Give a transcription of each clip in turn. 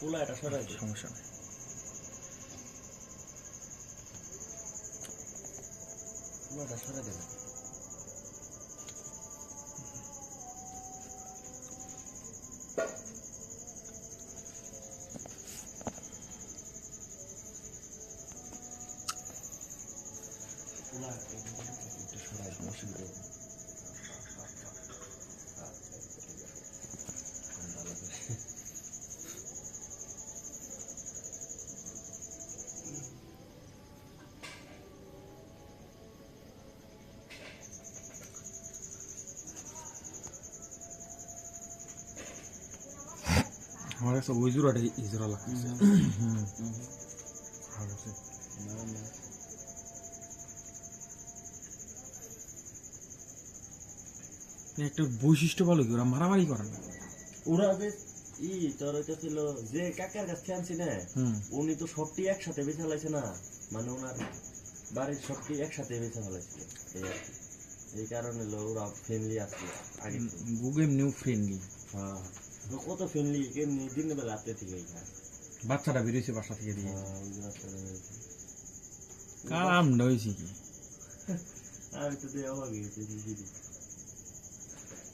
পোলা এটা সরাই সমস্যা নেই। পোলাটা সরাই দেবে পোলা একটু সরাই দে অসুবিধা নেই। ভালো করে। আমার কাছে ওই জোড়াটা এই জোড়া আছে। একটা বৈশিষ্ট্য ভালো কি ওরা মারামারি করে না? ওরা যে ই তোর ছিল যে কাকার কাছ থেকে আনছি না উনি তো সবটি একসাথে বেছে ফেলাইছে না। মানে ওনার বাড়ির সবটি একসাথে বেছে ফেলাইছিল এই আর এই কারণে লো ওরা ফ্রেন্ডলি আসছে আগে। Google new friendly. হ্যাঁ। কত ফ্রেন্ডলি কেমনি দিনের বেলা রাতে থেকে খায়। বাচ্চাটা বেরিয়েছে বাসা থেকে দিয়ে। হ্যাঁ। কামটা হয়েছে কি? আমি তো দেওয়া হয়ে গেছি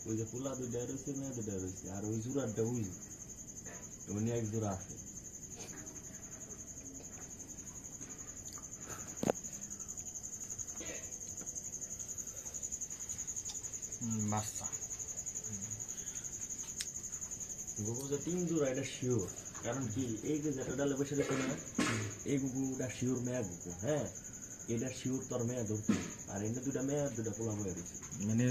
ওই যে পোলা দুইটা রয়েছে মেয়ে দুইটা রয়েছে আর ওই জোড়াটা ওই উনি এক জোড়া আছে। বাচ্চা। গুগু যে তিন জোড়া এটা শিওর কারণ কি এই যে যেটা ডালে বসে রয়েছে না এই গুগুটা শিওর মেয়া গুগু হ্যাঁ? এটা শিওর তোর মেয়া ধরছে আর এনে দুটা মেয়া দুটা পোলা বয়ে দিচ্ছে মানে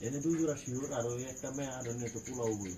এনে দুই জোড়া শিওর আর ওই একটা মেয়া আর অন্য একটা পোলাও বই।